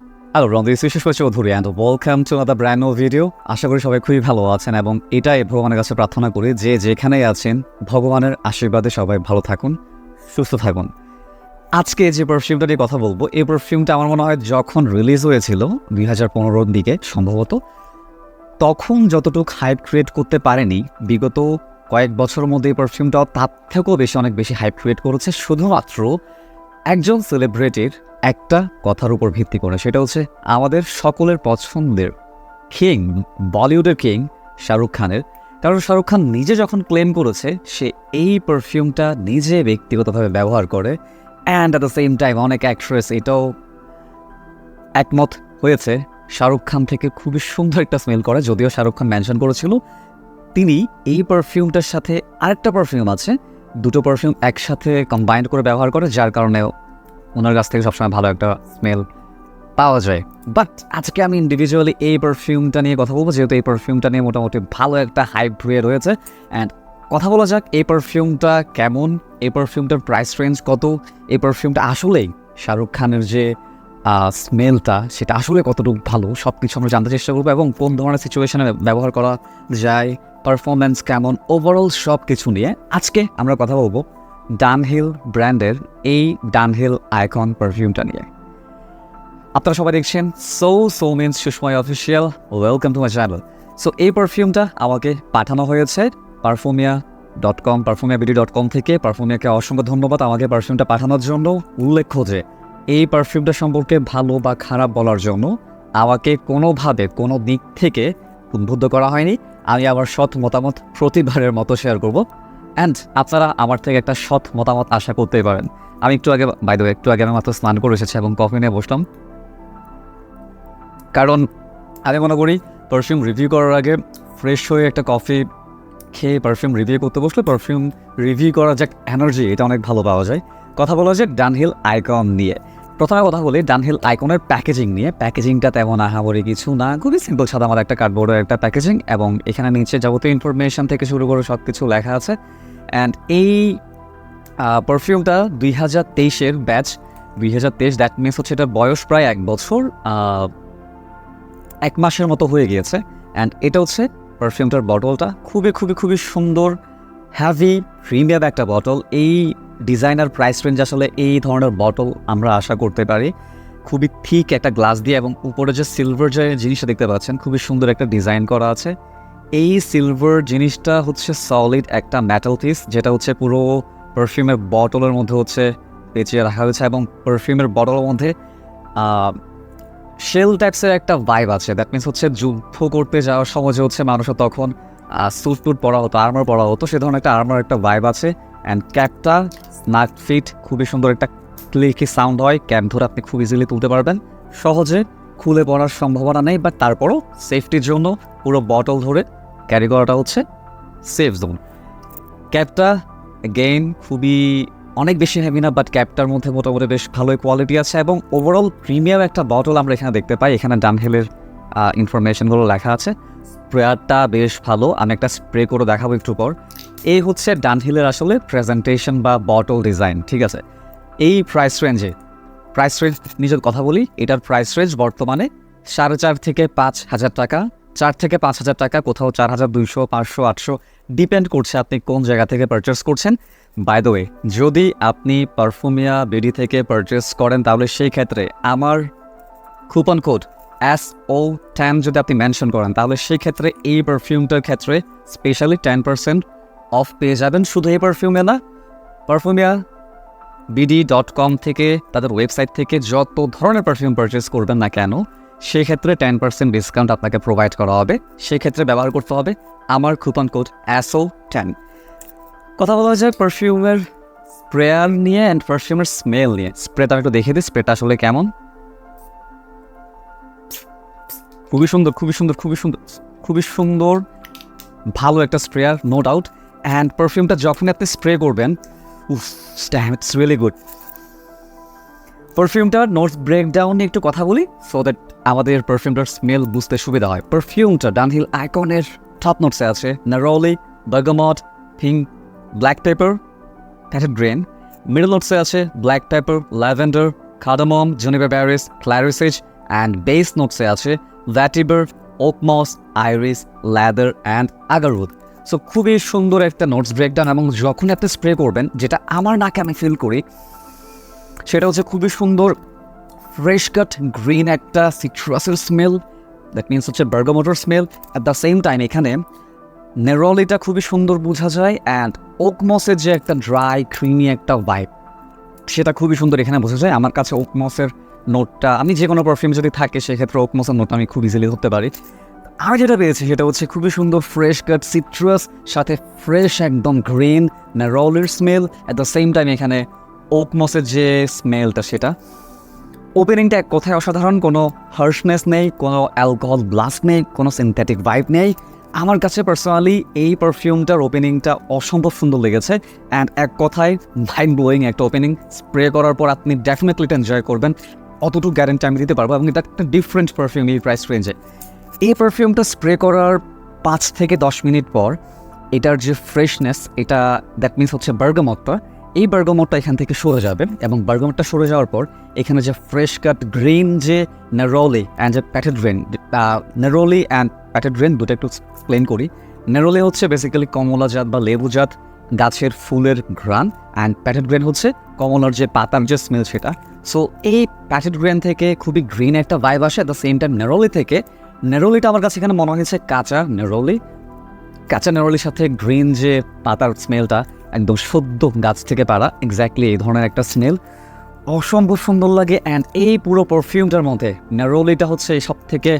Hello Randeep শিশুষ Chowdhury and welcome to other brand new video আশা করি সবাই খুবই ভালো আছেন এবং এটাই ভগবানের কাছে প্রার্থনা করি যে যেখানেই আছেন, ভগবানের আশীর্বাদে সবাই ভালো থাকুন, সুস্থ থাকুন। আজকে যে পারফিউমটা নিয়ে কথা বলব, এই পারফিউমটা আমার মনে হয় যখন রিলিজ হয়েছিল দুই হাজার পনেরোর দিকে সম্ভবত, তখন যতটুকু হাইপ ক্রিয়েট করতে পারেনি, বিগত কয়েক বছরের মধ্যে এই পারফিউমটা তার থেকেও বেশি, অনেক বেশি হাইপ ক্রিয়েট করেছে। শুধুমাত্র একজন সেলিব্রিটির একটা কথার উপর ভিত্তি করে, সেটা হচ্ছে আমাদের সকলের পছন্দের কিং বলিউডের কিং শাহরুখ খানের কারণ শাহরুখ খান নিজে যখন ক্লেম করেছে, সে এই পারফিউমটা নিজে ব্যক্তিগতভাবে ব্যবহার করে and at the same time অনেক অ্যাক্ট্রেস এটাও একমত হয়েছে। শাহরুখ খান থেকে খুবই সুন্দর একটা স্মেল করে, যদিও শাহরুখ খান মেনশন করেছিল। তিনি এই পারফিউমটার সাথে আরেকটা পারফিউম আছে, দুটো পারফিউম একসাথে কম্বাইন্ড করে ব্যবহার করে, যার কারণে ওনার কাছ থেকে সবসময় ভালো একটা স্মেল পাওয়া যায়। বাট আজকে আমি ইন্ডিভিজুয়ালি এই পারফিউমটা নিয়ে কথা বলব, যেহেতু এই পারফিউমটা নিয়ে মোটামুটি ভালো একটা হাইপ হয়ে রয়েছে। অ্যান্ড কথা বলা যাক, এই পারফিউমটা কেমন? এই পারফিউমটার প্রাইস রেঞ্জ কত? এই পারফিউমটা আসলেই শাহরুখ খানের যে স্মেলটা সেটা আসলে কতটুকু ভালো? সব কিছু আমরা জানতে চেষ্টা করব এবং কোন ধরনের সিচুয়েশানে ব্যবহার করা যায় পারফরমেন্স কেমন? ওভারঅল সব কিছু নিয়ে আজকে আমরা কথা বলব ডানহিল ব্র্যান্ডের এই ডানহিল আইকন পারফিউমটা নিয়ে। আপনারা সবাই দেখছেন so so means Sushmoy official welcome to my channel so এই পারফিউমটা আমাকে পাঠানো হয়েছে Perfumia dot com Perfumia BD dot com থেকে। পারফিউমিয়াকে অসংখ্য ধন্যবাদ আমাকে পারফিউমটা পাঠানোর জন্য। উল্লেখ্য যে, এই পারফিউমটা সম্পর্কে ভালো বা খারাপ বলার জন্য আমাকে কোনোভাবে, কোনো দিক থেকে উদ্বুদ্ধ করা হয়নি। আমি আমার সৎ মতামত প্রতিবারের মতো শেয়ার করব। অ্যান্ড আপনারা আমার থেকে একটা সৎ মতামত আশা করতেই পারেন। আমি একটু আগে বাইদ একটু আগে আমি মাত্র স্নান করে এসেছি এবং কফি নিয়ে বসলাম। কারণ আমি মনে করি পারফিউম রিভিউ করার আগে ফ্রেশ হয়ে একটা কফি খেয়ে পারফিউম রিভিউ করতে বসলে পারফিউম রিভিউ করার যে এনার্জি এটা অনেক ভালো পাওয়া যায়। কথা বলা যায় ডানহিল আইকন নিয়ে। প্রথমে কথা বলি ডানহিল আইকনের প্যাকেজিং নিয়ে। প্যাকেজিংটা তেমন আহামরি কিছু না। খুবই সিম্পল সাদা আমার একটা কার্ডবোর্ডের একটা প্যাকেজিং এবং এখানে নিচে যাবতীয় ইনফরমেশন থেকে শুরু করে সব কিছু লেখা আছে। অ্যান্ড এই পারফিউমটা দুই হাজার তেইশের ব্যাচ দুই হাজার তেইশ দ্যাট মিনস হচ্ছে এটার বয়স প্রায় এক বছর এক মাসের মতো হয়ে গিয়েছে। অ্যান্ড এটা হচ্ছে পারফিউমটার বটলটা খুবই খুবই খুবই সুন্দর হ্যাভি প্রিমিয়াম একটা বটল এই ডিজাইনার প্রাইস রেঞ্জ আসলে এই ধরনের বটল আমরা আশা করতে পারি। খুবই ঠিক একটা গ্লাস দিয়ে এবং উপরে যে সিলভার যে জিনিসটা দেখতে পাচ্ছেন, খুবই সুন্দর একটা ডিজাইন করা আছে। এই সিলভার জিনিসটা হচ্ছে সলিড একটা মেটাল পিস যেটা হচ্ছে পুরো পারফিউমের বটলের মধ্যে হচ্ছে পেঁচিয়ে রাখা হয়েছে এবং পারফিউমের বটলের মধ্যে শেল ট্যাক্সের একটা ভাইব আছে। দ্যাট মিনস হচ্ছে যুদ্ধ করতে যাওয়ার সময় যে হচ্ছে মানুষের তখন স্যুট টুট পরা হতো আর্মার পরা হতো, সে ধরনের একটা আর্মার একটা ভাইব আছে। অ্যান্ড ক্যাপটা স্নাক ফিট খুবই সুন্দর একটা ক্লিকি সাউন্ড হয়। ক্যাপ ধরে আপনি খুব ইজিলি তুলতে পারবেন। সহজে খুলে পড়ার সম্ভাবনা নেই বাট তারপরও সেফটির জন্য পুরো বটল ধরে ক্যারি করাটা হচ্ছে সেফ জোন ক্যাপটা গেইন খুবই অনেক বেশি হেভি না বাট ক্যাপটার মধ্যে মোটামুটি বেশ ভালোই কোয়ালিটি আছে এবং ওভারঅল প্রিমিয়াম একটা বটল আমরা এখানে দেখতে পাই। এখানে ডানহেলের ইনফরমেশনগুলো লেখা আছে। স্প্রেয়ারটা বেশ ভালো, আমি একটা স্প্রে করে দেখাবো একটু পর। এই হচ্ছে ডানহিলের আসলে প্রেজেন্টেশন বা বটল ডিজাইন ঠিক আছে? এই প্রাইস রেঞ্জে প্রাইস রেঞ্জ নিজের কথা বলি, এটার প্রাইস রেঞ্জ বর্তমানে সাড়ে চার থেকে পাঁচ হাজার টাকা, চার থেকে পাঁচ হাজার টাকা, কোথাও চার হাজার দুইশো, পাঁচশো, আটশো ডিপেন্ড করছে আপনি কোন জায়গা থেকে পারচেস করছেন। বাই দ্য ওয়ে যদি আপনি পারফিউমিয়া বিডি থেকে পারচেস করেন, তাহলে সেই ক্ষেত্রে আমার coupon code S O ten যদি আপনি মেনশন করেন, তাহলে সেই ক্ষেত্রে এই পারফিউমটার ক্ষেত্রে স্পেশালি টেন পার্সেন্ট অফ পেয়ে যাবেন। শুধু এই পারফিউমে না পারফিউমিয়া বিডি ডট কম থেকে, তাদের ওয়েবসাইট থেকে যত ধরনের পারফিউম পারচেস করবেন না কেন সেই ক্ষেত্রে টেন পার্সেন্ট ডিসকাউন্ট আপনাকে প্রোভাইড করা হবে। সেই ক্ষেত্রে ব্যবহার করতে হবে আমার কুপন কোড অ্যাসো টেন কথা বলা যায় পারফিউমের স্প্রেয়ার নিয়ে অ্যান্ড পারফিউমের স্মেল নিয়ে। স্প্রেটা আমি একটু দেখে দিই, স্প্রেটা আসলে কেমন? খুবই সুন্দর খুবই সুন্দর খুবই সুন্দর খুবই সুন্দর, ভালো একটা স্প্রেয়ার নো ডাউট অ্যান্ড পারফিউমটা যখন আপনি স্প্রে করবেন উফ স্ট্যাম ইটস রিয়েলি গুড পারফিউমটার নোটস ব্রেকডাউন নিয়ে একটু কথা বলি সো দ্যাট আমাদের পারফিউমটার স্মেল বুঝতে সুবিধা হয়। পারফিউমটা ডানহিল আইকনের টপ নোটসে আছে neroli bergamot pink black pepper petitgrain middle নোটসে আছে black pepper lavender cardamom juniper berries clary sage and base নোটসে আছে vetiver oakmoss iris leather and agarwood so খুবই সুন্দর একটা নোটস ব্রেকডাউন এবং যখন আপনি স্প্রে করবেন, যেটা আমার নাকে আমি ফিল করি, সেটা হচ্ছে খুবই সুন্দর ফ্রেশ কাট গ্রিন একটা সিট্রাসের স্মেল দ্যাট মিনস হচ্ছে বার্গামোটর smell at the same time এখানে নেরলিটা খুবই সুন্দর বোঝা যায় অ্যান্ড ওকমসের যে একটা ড্রাই ক্রিমি একটা ভাইব সেটা খুবই সুন্দর এখানে বোঝা যায়। আমার কাছে ওকমসের নোটটা আমি যে কোনো পারফিউম যদি থাকে, সেক্ষেত্রে ওকমসের নোটটা আমি খুব ইজিলি ধরতে পারি। আমি যেটা পেয়েছি সেটা হচ্ছে খুবই সুন্দর ফ্রেশ কাট সিট্রাস সাথে ফ্রেশ একদম green নেরলের smell at the same time এখানে ওকমসের যে স্মেলটা সেটা। ওপেনিংটা এক কথায় অসাধারণ, কোনো হার্শনেস নেই, কোনো অ্যালকোহল ব্লাস্ট নেই, কোনো সিনথেটিক ভাইব নেই। আমার কাছে পার্সোনালি এই পারফিউমটার ওপেনিংটা অসম্ভব সুন্দর লেগেছে অ্যান্ড এক কথায় মাইন্ড ব্লোয়িং একটা ওপেনিং স্প্রে করার পর আপনি ডেফিনেটলি এটা এনজয় করবেন। অতটুকু গ্যারেন্টি আমি দিতে পারব, এবং এটা একটা ডিফারেন্ট পারফিউম এই প্রাইস রেঞ্জে এই পারফিউমটা স্প্রে করার পাঁচ থেকে দশ মিনিট পর, এটার যে ফ্রেশনেস এটা দ্যাট মিনস হচ্ছে বার্গামটটা এই বার্গামটটা এখান থেকে সরে যাবে এবং বার্গামটটা সরে যাওয়ার পর, এখানে যে ফ্রেশ কাট গ্রিন যে নেরোলি অ্যান্ড যে প্যাটেড রেন নেরোলি অ্যান্ড প্যাটেড রেন দুটো একটু এক্সপ্লেন করি। নেরোলি হচ্ছে বেসিক্যালি কমলা জাত বা লেবু জাত, গাছের ফুলের ঘ্রাণ অ্যান্ড প্যাটেড গ্রেন হচ্ছে কমলার যে পাতার যে স্মেল সেটা। সো এই প্যাটেড গ্রেন থেকে খুবই গ্রিন একটা ভাইব আসে দ্য সেম টাইম নেরোলি থেকে নেরোলিটা আমার কাছে এখানে মনে হয়েছে কাঁচা নেরোলি। কাঁচা নেরোলির সাথে গ্রিন যে পাতার স্মেলটা, একদম সদ্য গাছ থেকে পারা এক্স্যাক্টলি এই ধরনের একটা স্মেল অসম্ভব সুন্দর লাগে অ্যান্ড এই পুরো পারফিউমটার মধ্যে নেরোলিটা হচ্ছে সব থেকে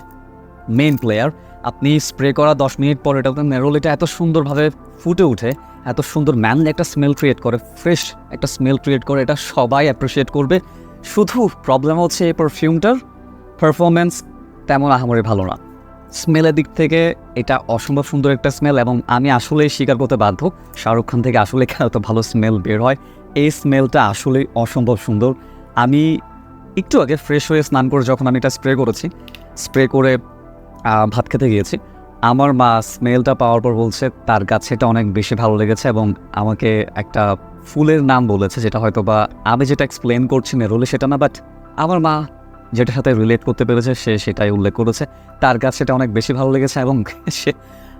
মেন প্লেয়ার আপনি স্প্রে করা দশ মিনিট পর এটা নেরোলিটা এত সুন্দরভাবে ফুটে উঠে এত সুন্দর ম্যানলি একটা স্মেল ক্রিয়েট করে ফ্রেশ একটা স্মেল ক্রিয়েট করে, এটা সবাই অ্যাপ্রিসিয়েট করবে। শুধু প্রবলেম হচ্ছে এই পারফিউমটার পারফরমেন্স তেমন আহামরি ভালো না। স্মেলের দিক থেকে এটা অসম্ভব সুন্দর একটা স্মেল এবং আমি আসলেই স্বীকার করতে বাধ্য। শাহরুখ খান থেকে আসলে কেন এত ভালো স্মেল বের হয়? এই স্মেলটা আসলেই অসম্ভব সুন্দর। আমি একটু আগে ফ্রেশ হয়ে স্নান করে যখন আমি এটা স্প্রে করেছি স্প্রে করে ভাত খেতে গিয়েছি, আমার মা স্মেলটা পাওয়ার পর বলছে, তার কাছে এটা অনেক বেশি ভালো লেগেছে এবং আমাকে একটা ফুলের নাম বলেছে, যেটা হয়তো বা আমি যেটা এক্সপ্লেন করছি নেরোলে সেটা না বাট আমার মা যেটার সাথে রিলেট করতে পেরেছে, সে সেটাই উল্লেখ করেছে। তার কাছে সেটা অনেক বেশি ভালো লেগেছে এবং সে,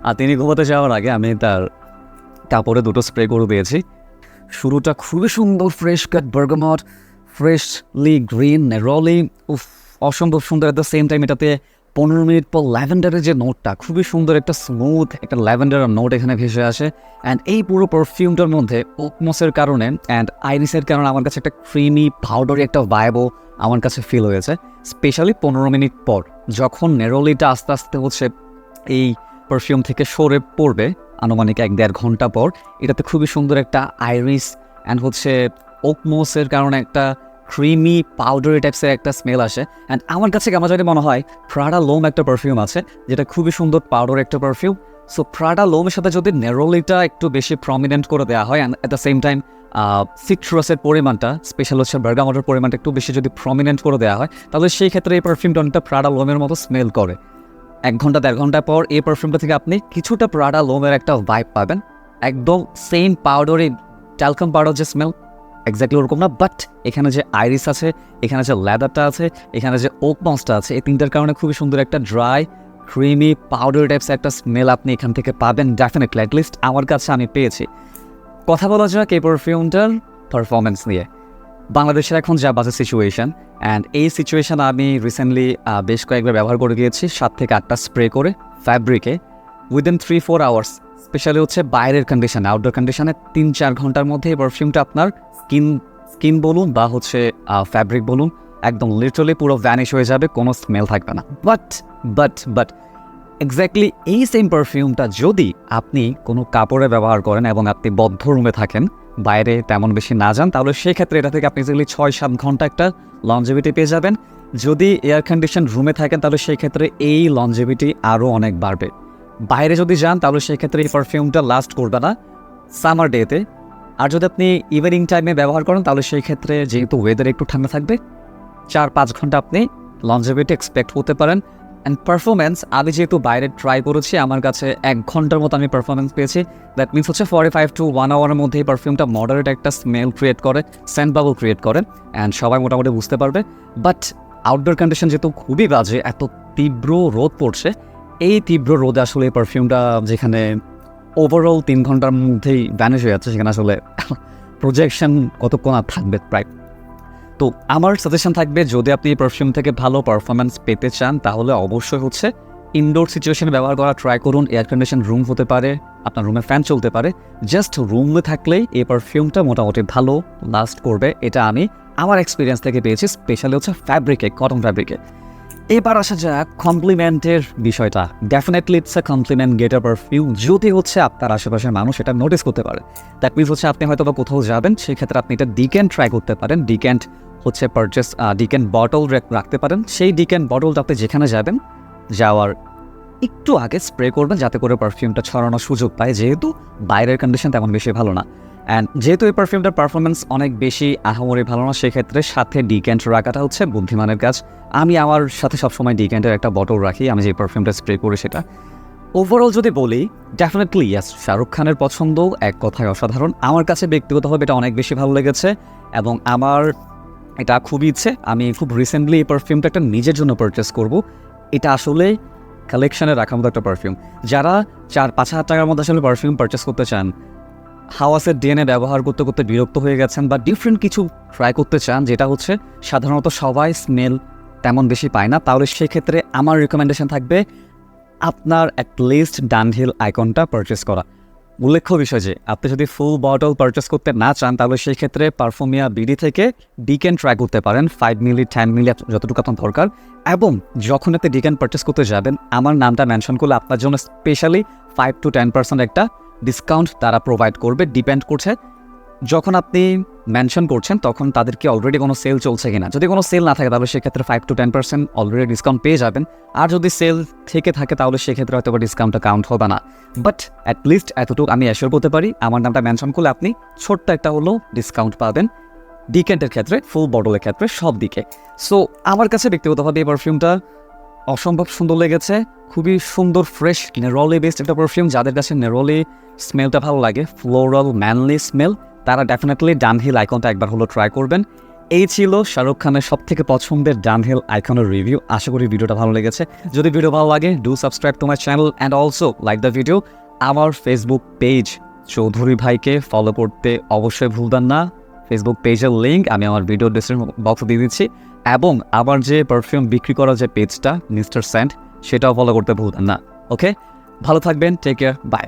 আর তিনি ঘুমাতে যাওয়ার আগে আমি তার কাপড়ে দুটো স্প্রে করে দিয়েছি। শুরুটা খুবই সুন্দর fresh cut bergamot freshly green neroli উফ, অসম্ভব সুন্দর অ্যাট দ্য সেম টাইম এটাতে পনেরো মিনিট পর ল্যাভেন্ডারের যে নোটটা, খুবই সুন্দর একটা স্মুথ একটা ল্যাভেন্ডারের নোট এখানে ভেসে আসে। অ্যান্ড এই পুরো পারফিউমটার মধ্যে ওকমসের কারণে অ্যান্ড আইরিসের কারণে আমার কাছে একটা ক্রিমি পাউডারি একটা ভাইবও আমার কাছে ফিল হয়েছে। স্পেশালি পনেরো মিনিট পর যখন নেরোলিটা আস্তে আস্তে হচ্ছে এই পারফিউম থেকে সরে পড়বে, আনুমানিক এক দেড় ঘণ্টা পর, এটাতে খুবই সুন্দর একটা আইরিস অ্যান্ড হচ্ছে ওকমোসের কারণে একটা ক্রিমি পাউডারি টাইপসের একটা স্মেল আসে। অ্যান্ড আমার কাছে আমার জানি মনে হয় প্রাডা লোম একটা পারফিউম আছে, যেটা খুবই সুন্দর পাউডার একটা পারফিউম সো প্রাডা লোমের সাথে যদি নেরোলিটা একটু বেশি প্রমিনেন্ট করে দেওয়া হয় and at the same time সিট্রাসের পরিমাণটা স্পেশাল হচ্ছে বার্গামটের পরিমাণটা একটু বেশি যদি প্রমিনেন্ট করে দেওয়া হয়, তাহলে সেই ক্ষেত্রে এই পারফিউমটা অনেকটা প্রাডা লোমের মতো স্মেল করে। এক ঘণ্টা, দেড় ঘণ্টা পর এই পারফিউমটা থেকে আপনি কিছুটা প্রাডা লোমের একটা ভাইব পাবেন। একদম সেম পাউডারি ট্যালকাম পাউডার যে স্মেল এক্স্যাক্টলি ওরকম না বাট এখানে যে আইরিস আছে, এখানে যে লেদারটা আছে, এখানে যে ওক মসটা আছে, এই তিনটার কারণে খুবই সুন্দর একটা ড্রাই ক্রিমি পাউডার টাইপস একটা স্মেল আপনি এখান থেকে পাবেন ডেফিনেটলি অ্যাটলিস্ট আমার কাছে আমি পেয়েছি। কথা বলা যাক এই পারফিউমটার পারফরমেন্স নিয়ে। বাংলাদেশের এখন যা বাজে সিচুয়েশন অ্যান্ড এই সিচুয়েশন আমি রিসেন্টলি বেশ কয়েকবার ব্যবহার করে গিয়েছি, সাত থেকে আটটা স্প্রে করে ফ্যাব্রিকে within three four hours specially হচ্ছে বাইরের কন্ডিশনে আউটডোর কন্ডিশনে তিন চার ঘণ্টার মধ্যে এই পারফিউমটা আপনার স্কিন স্কিন বলুন বা হচ্ছে ফ্যাব্রিক বলুন, একদম লিটারলি পুরো ভ্যানিশ হয়ে যাবে, কোনো স্মেল থাকবে না। বাট বাট বাট এক্স্যাক্টলি এই সেম পারফিউমটা যদি আপনি কোনো কাপড়ে ব্যবহার করেন এবং আপনি বদ্ধ রুমে থাকেন, বাইরে তেমন বেশি না যান, তাহলে সেই ক্ষেত্রে এটা থেকে আপনি ইজিলি ছয় সাত ঘণ্টা একটা লঞ্জেভিটি পেয়ে যাবেন। যদি এয়ার কন্ডিশন রুমে থাকেন, তাহলে সেই ক্ষেত্রে এই লঞ্জেভিটি আরও অনেক বাড়বে। বাইরে যদি যান, তাহলে সেই ক্ষেত্রে এই পারফিউমটা লাস্ট করবে না। সামার ডেতে আর যদি আপনি ইভিনিং টাইমে ব্যবহার করেন, তাহলে সেই ক্ষেত্রে যেহেতু ওয়েদার একটু ঠান্ডা থাকবে চার পাঁচ ঘণ্টা আপনি লঞ্জেভিটি এক্সপেক্ট করতে পারেন। অ্যান্ড পারফরমেন্স আমি যেহেতু বাইরে ট্রাই করেছি, আমার কাছে এক ঘণ্টার মতো আমি পারফরমেন্স পেয়েছি। দ্যাট মিনস হচ্ছে ফর্টি ফাইভ টু ওয়ান আওয়ারের মধ্যে এই পারফিউমটা মডারেট একটা স্মেল ক্রিয়েট করে সেন্ট বাবল ক্রিয়েট করে। অ্যান্ড সবাই মোটামুটি বুঝতে পারবে। বাট আউটডোর কন্ডিশন যেহেতু খুবই বাজে, এত তীব্র রোদ পড়ছে এই তীব্র রোদে আসলে পারফিউমটা যেখানে ওভারঅল তিন ঘণ্টার মধ্যেই ভ্যানিশ হয়ে যাচ্ছে, সেখানে আসলে প্রজেকশন কতক্ষণ আর থাকবে প্রায়। তো আমার সাজেশন থাকবে, যদি আপনি এই পারফিউম থেকে ভালো পারফরমেন্স পেতে চান, তাহলে অবশ্যই হচ্ছে ইনডোর সিচুয়েশনে ব্যবহার করা ট্রাই করুন এয়ার কন্ডিশন রুম হতে পারে, আপনার রুমে ফ্যান চলতে পারে। জাস্ট রুমে থাকলেই এই পারফিউমটা মোটামুটি ভালো লাস্ট করবে, এটা আমি আমার এক্সপিরিয়েন্স থেকে পেয়েছি স্পেশালি হচ্ছে ফ্যাব্রিকে কটন ফ্যাব্রিকে এবার আসা যাক কমপ্লিমেন্টের বিষয়টা। Definitely it's a compliment getter perfume যদি হচ্ছে আপনার আশেপাশের মানুষ এটা নোটিস করতে পারে দ্যাট মিনস হচ্ছে আপনি হয়তো বা কোথাও যাবেন, সেক্ষেত্রে আপনি এটা ডিক্যান্ট ট্রাই করতে পারেন। ডিক্যান্ট হচ্ছে পারচেস ডিক্যান্ট বটল রাখতে পারেন। সেই ডিক্যান্ট বটলটা আপনি যেখানে যাবেন, যাওয়ার একটু আগে স্প্রে করবেন, যাতে করে পারফিউমটা ছড়ানোর সুযোগ পায়। যেহেতু বাইরের কন্ডিশন তেমন বেশি ভালো না। অ্যান্ড যেহেতু এই পারফিউমটার পারফরমেন্স অনেক বেশি আহামরি ভালো না, সেক্ষেত্রে সাথে ডিক্যান্ট রাখাটা হচ্ছে বুদ্ধিমানের কাজ। আমি আমার সাথে সবসময় ডিক্যান্টের একটা বটল রাখি, আমি যে পারফিউমটা স্প্রে করি সেটা। ওভারঅল যদি বলি ডেফিনেটলি ইয়াস শাহরুখ খানের পছন্দ এক কথায় অসাধারণ। আমার কাছে ব্যক্তিগতভাবে এটা অনেক বেশি ভালো লেগেছে এবং আমার এটা খুবই ইচ্ছে। আমি খুব রিসেন্টলি এই পারফিউমটা একটা নিজের জন্য পারচেস করব। এটা আসলে কালেকশনে রাখার মতো একটা পারফিউম যারা চার পাঁচ হাজার টাকার মধ্যে আসলে পারফিউম পারচেস করতে চান হাওয়াসের ডিএনএ ব্যবহার করতে করতে বিরক্ত হয়ে গেছেন বা ডিফারেন্ট কিছু ট্রাই করতে চান, যেটা হচ্ছে সাধারণত সবাই স্মেল তেমন বেশি পায় না। তাহলে সেক্ষেত্রে আমার রিকমেন্ডেশন থাকবে আপনার অ্যাটলিস্ট ডানহিল আইকনটা পারচেস করা। উল্লেখ্য বিষয় যে, আপনি যদি ফুল বটল পারচেস করতে না চান, তাহলে সেই ক্ষেত্রে পারফুমিয়া বিডি থেকে ডিকেন ট্রাই করতে পারেন। ফাইভ মিলি টেন মিলি যতটুকু আপনার দরকার। এবং যখন আপনি ডিকেন পারচেস করতে যাবেন, আমার নামটা মেনশন করলে আপনার জন্য specially five to ten percent একটা ডিসকাউন্ট তারা প্রোভাইড করবে ডিপেন্ড করছে। যখন আপনি মেনশন করছেন, তখন তাদেরকে অলরেডি কোনো সেল চলছে কিনা। যদি কোনো সেল না থাকে, তাহলে সেক্ষেত্রে five to ten percent already discount পেয়ে যাবেন। আর যদি সেল থেকে থাকে, তাহলে সেক্ষেত্রে হয়তো বা ডিসকাউন্টটা কাউন্ট হবে না। বাট অ্যাটলিস্ট এতটুকু আমি অ্যাসিওর করতে পারি, আমার নামটা মেনশন করলে আপনি ছোট্ট একটা হলেও ডিসকাউন্ট পাবেন। ডিকেন্টের ক্ষেত্রে ফুল বটলের ক্ষেত্রে, সব দিকে। সো আমার কাছে ব্যক্তিগতভাবে এই পারফিউমটা অসম্ভব সুন্দর লেগেছে। খুবই সুন্দর ফ্রেশ নেরলি বেসড একটা পারফিউম যাদের কাছে নেরলি স্মেলটা ভালো লাগে ফ্লোরাল ম্যানলি স্মেল তারা ডেফিনেটলি ডানহিল আইকনটা একবার হলো ট্রাই করবেন। এই ছিল শাহরুখ খানের সব থেকে পছন্দের ডানহিল আইকনের রিভিউ আশা করি ভিডিওটা ভালো লেগেছে। যদি ভিডিও ভালো লাগে do subscribe to my channel and also like the video আমার ফেসবুক পেজ চৌধুরী ভাইকে ফলো করতে অবশ্যই ভুলবেন না। ফেসবুক পেজের লিঙ্ক আমি আমার ভিডিও ডিসক্রিপশন বক্সে দিয়ে দিচ্ছি। এবং আবার যে পারফিউম বিক্রি করা যে পেজটা মিস্টার স্যান্ড সেটাও ফলো করতে ভুলবেন না। ওকে ভালো থাকবেন টেক কেয়ার বাই